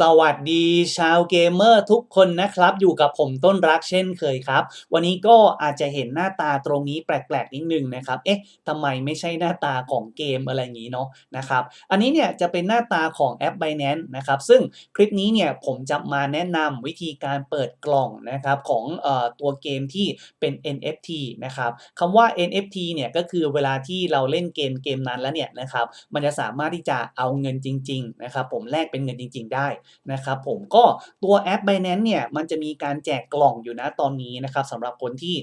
สวัสดีชาวเกมเมอร์ทุกคนนะครับ อยู่กับผมต้นรักเช่นเคยครับ วันนี้ก็อาจจะเห็นหน้าตาตรงนี้แปลกๆนิดนึงนะครับ เอ๊ะทำไมไม่ใช่หน้าตาของเกมอะไรอย่างนี้เนาะนะครับ อันนี้เนี่ยจะเป็นหน้าตาของแอป Binance นะครับ ซึ่งคลิปนี้เนี่ยผมจะมาแนะนำวิธีการเปิดกล่องนะครับของเอ่อตัวเกมที่เป็น NFT นะครับคำว่า NFT เนี่ยก็คือเวลาที่เราเล่นเกมเกมนั้นแล้วเนี่ยนะครับ มันจะสามารถที่จะเอาเงินจริง ๆ นะครับ ผมแลกเป็นเงินจริง ๆ ได้นะครับผมก็ตัวแอป Binance เนี่ยมันจะมีการแจกกล่องอยู่นะตอนนี้นะครับสำหรับคนที่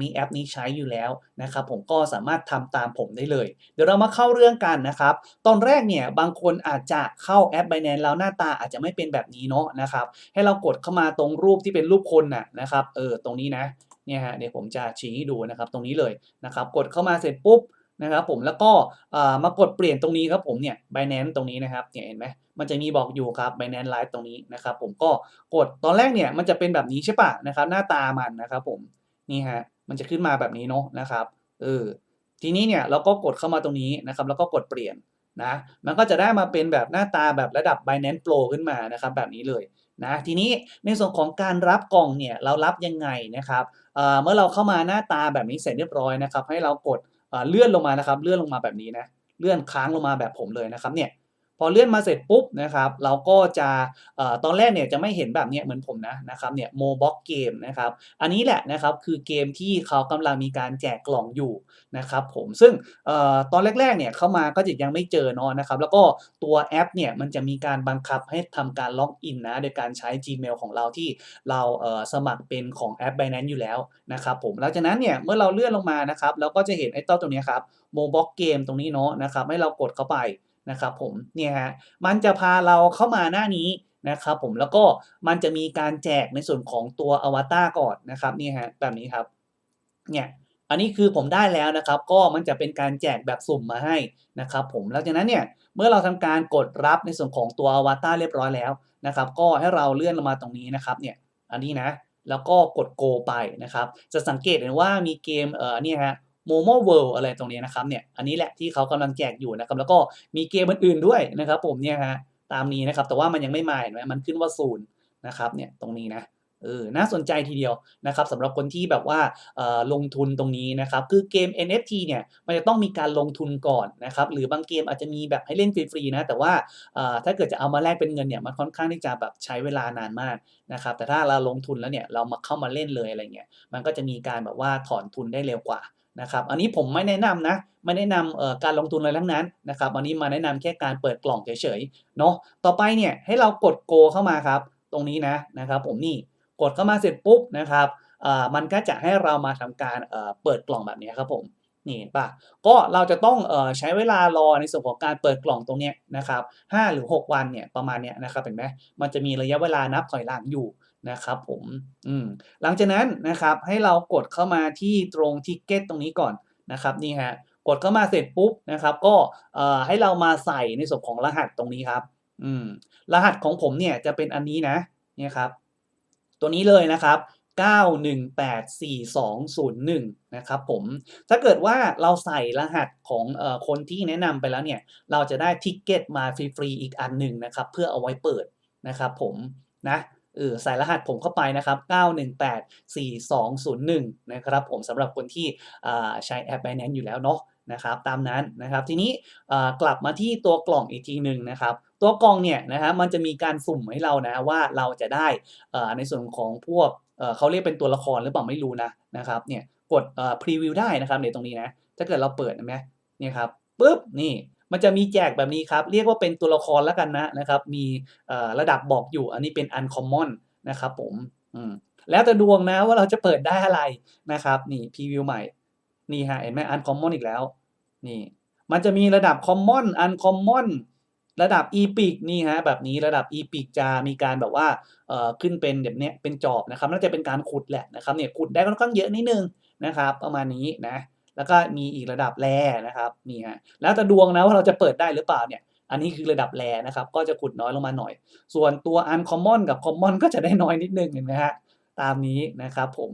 มีแอปนี้ใช้อยู่แล้วนะครับผมก็สามารถทำตามผมได้เลย เดี๋ยวเรามาเข้าเรื่องกันนะครับตอนแรกเนี่ยบางคนอาจจะเข้าแอป Binance แล้วหน้าตาอาจจะไม่เป็นแบบนี้เนาะนะครับให้เรากดเข้ามาตรงรูปที่เป็นรูปคนน่ะนะครับเออตรงนี้นะเนี่ยฮะเดี๋ยวผมจะชี้ให้ดูนะครับตรงนี้เลยนะครับกดเข้ามาเสร็จปุ๊บ นะครับผมแล้วก็มากดเปลี่ยนตรงนี้ครับผมเนี่ย Binance ตรงนี้นะครับเนี่ยเห็นไหมมันจะมีบอกอยู่ครับ Binance Live ตรงนี้นะครับผมก็กดตอนแรกเนี่ยมันจะเป็นแบบนี้ใช่ปะนะครับหน้าตามันนะครับผมนี่ฮะมันจะขึ้นมาแบบนี้เนาะนะครับเออทีนี้เนี่ยเราก็กดเข้ามาตรงนี้นะครับแล้วก็กดเปลี่ยนนะมันก็จะได้มาเป็นแบบหน้าตาแบบระดับ Binance Pro ขึ้นมานะครับแบบนี้เลยนะทีนี้ในส่วนของการรับกล่องเนี่ยเรารับยังไงนะครับเเมื่อเราเข้ามาหน้าตาแบบนี้เสร็จเรียบร้อยนะครับให้เรากด เลื่อนลงมานะครับ เลื่อนลงมาแบบนี้นะ เลื่อนค้างลงมาแบบผมเลยนะครับเนี่ย อเลื่อนมาเสร็จปุ๊บนะครับเราก็จะออตอนแรกเนี่ยจะไม่เห็นแบบนี้เหมือนผมนะนะครับเนี่ยโมบ็อกเกมนะครับอันนี้แหละนะครับคือเกมที่เขากำลังมีการแจกกล่องอยู่นะครับผมซึ่งออตอนแรกๆเนี่ยเข้ามาก็จะยังไม่เจอเนาะนะครับแล้วก็ตัวแอปเนี่ยมันจะมีการบังคับให้ทำการล็อกอินนะโดยการใช้ Gmail ของเราที่เราเออสมัครเป็นของแอป Binance อยู่แล้วนะครับผมหลังจากนั้นเนี่ยเมื่อเราเลื่อนลงมานะครับเราก็จะเห็นไอ้เต้าตรงนี้ครับโมบ็อกเกมตรงนี้เนาะนะครับให้เรากดเข้าไป นะครับผมเนี่ยฮะมันจะพาเราเข้ามาหน้านี้นะครับผมแล้วก็มันจะมีการแจกในส่วนของตัวอวตารก่อนนะครับนี่ฮะแบบนี้ครับเนี่ยอันนี้คือผมได้แล้วนะครับ ก็มันจะเป็นการแจกแบบสุ่มมาให้นะครับผมแล้วจากนั้นเนี่ยเมื่อเราทำการกดรับในส่วนของตัวอวตารเรียบร้อยแล้วนะครับ ก็ให้เราเลื่อนลงมาตรงนี้นะครับเนี่ยอันนี้นะแล้วก็กด go ไปนะครับ จะสังเกตเห็นว่ามีเกมเอ่อเนี่ยฮะ Momo World อะไรตรงนี้นะครับเนี่ยอันนี้แหละที่เขากำลังแจกอยู่นะครับแล้วก็มีเกมอื่นๆด้วยนะครับ ผมเนี่ยฮะตามนี้นะครับแต่ว่ามันยังไม่มาเห็นไหมมันขึ้นว่าศูนย์นะครับเนี่ยตรงนี้นะเออน่าสนใจทีเดียวนะครับสำหรับคนที่แบบว่าลงทุนตรงนี้นะครับ คือเกม NFT เนี่ยมันจะต้องมีการลงทุนก่อนนะครับ หรือบางเกมอาจจะมีแบบให้เล่นฟรีๆนะ แต่ว่าถ้าเกิดจะเอามาแลกเป็นเงินเนี่ยมันค่อนข้างที่จะแบบใช้เวลานานมากนะครับ แต่ถ้าเราลงทุนแล้วเนี่ยเรามาเข้ามาเล่นเลยอะไรเงี้ยมันก็จะมีการแบบว่าถอนทุนได้เร็วกว่า นะครับ อันนี้ผมไม่แนะนำนะ ไม่แนะนำการลงทุนอะไรทั้งนั้นนะครับ อันนี้มาแนะนำแค่การเปิดกล่องเฉยๆ เนาะ ต่อไปเนี่ยให้เรากดโกเข้ามาครับ ตรงนี้นะนะครับ ผมนี่กดเข้ามาเสร็จปุ๊บนะครับมันก็จะให้เรามาทำการเปิดกล่องแบบนี้ครับผมนี่เห็นปะก็เราจะต้องใช้เวลารอในส่วนของการเปิดกล่องตรงนี้นะครับ5หรือ 6 วันเนี่ยประมาณเนี้ยนะครับเห็นไหมมันจะมีระยะเวลานับถอยหลังอยู่ นะครับผมอืมหลังจากนั้นนะครับให้เรากดเข้ามาที่ตรงทิกเก็ตตรงนี้ก่อนนะครับนี่ฮะกดเข้ามาเสร็จปุ๊บนะครับก็เอ่อให้เรามาใส่ในส่วนของรหัสตรงนี้ครับอืมรหัสของผมเนี่ยจะเป็นอันนี้นะเนี่ยครับ ตัวนี้เลยนะครับ 9184201 นะครับผมถ้าเกิดว่าเราใส่รหัสของอคนที่แนะนำไปแล้วเนี่ย เราจะได้ทิกเก็ตมาฟรีๆอีกอันหนึ่งนะครับ เพื่อเอาไว้เปิดนะครับผมนะ เออใส่รหัสผมเข้าไปนะครับ 9184201 นะครับผมสำหรับคนที่ใช้แอป Binance อยู่แล้วเนาะนะครับตามนั้นนะครับทีนี้กลับมาที่ตัวกล่องอีกทีหนึ่งนะครับตัวกล่องเนี่ยนะครับมันจะมีการสุ่มให้เรานะว่าเราจะได้ในส่วนของพวกเขาเรียกเป็นตัวละครหรือเปล่าไม่รู้นะนะครับเนี่ยกดพรีวิวได้นะครับในตรงนี้นะถ้าเกิดเราเปิดนไหมเนี่ยครับปุ๊บนี่ มันจะมีแจกแบบนี้ครับ เรียกว่าเป็นตัวละครแล้วกันนะนะครับ มีระดับบอกอยู่ อันนี้เป็น uncommon นะครับผมอืมแล้วแต่ดวงนะว่าเราจะเปิดได้อะไรนะครับ นี่พรีวิวใหม่ นี่ฮะเห็นไหม uncommon อีกแล้ว นี่ มันจะมีระดับ common uncommon ระดับ epic นี่ฮะแบบนี้ระดับ epic จะมีการแบบว่าเอ่อขึ้นเป็นแบบเนี้ยเป็นจอบนะครับน่าจะเป็นการขุดแหละนะครับเนี่ยขุดได้ค่อนข้างเยอะนิดนึงนะครับ ประมาณนี้นะ แล้วก็มีอีกระดับแร่นะครับนี่ฮะแล้วแต่ดวงนะว่าเราจะเปิดได้หรือเปล่าเนี่ยอันนี้คือระดับแร่นะครับก็จะขุดน้อยลงมาหน่อย ส่วนตัว uncommon กับ common ก็จะได้น้อยนิดนึงเห็นไหมฮะตามนี้นะครับผม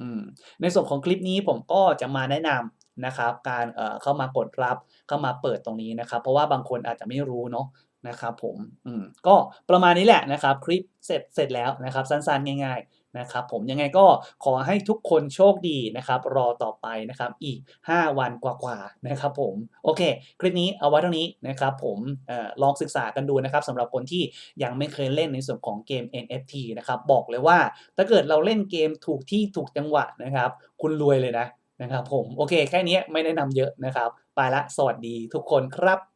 อืมในส่วนของคลิปนี้ผมก็จะมาแนะนำนะครับการเอ่อเข้ามากดรับเข้ามาเปิดตรงนี้นะครับ เพราะว่าบางคนอาจจะไม่รู้เนาะนะครับผมอืมก็ประมาณนี้แหละนะครับ คลิปเสร็จเสร็จแล้วนะครับ สั้นๆ ง่าย ๆ นะครับผมยังไงก็ขอให้ทุกคนโชคดีนะครับ รอต่อไปนะครับอีก 5 วันกว่าๆนะครับผมโอเค คลิปนี้เอาไว้เท่านี้นะครับผมออลองศึกษากันดูนะครับสำหรับคนที่ยังไม่เคยเล่นในส่วนของเกม NFT นะครับบอกเลยว่าถ้าเกิดเราเล่นเกมถูกที่ถูกจังหวะนะครับ คุณรวยเลยนะนะครับผมโอเค แค่นี้ไม่แนะนำเยอะนะครับ ไปล้วสวัสดีทุกคนครับ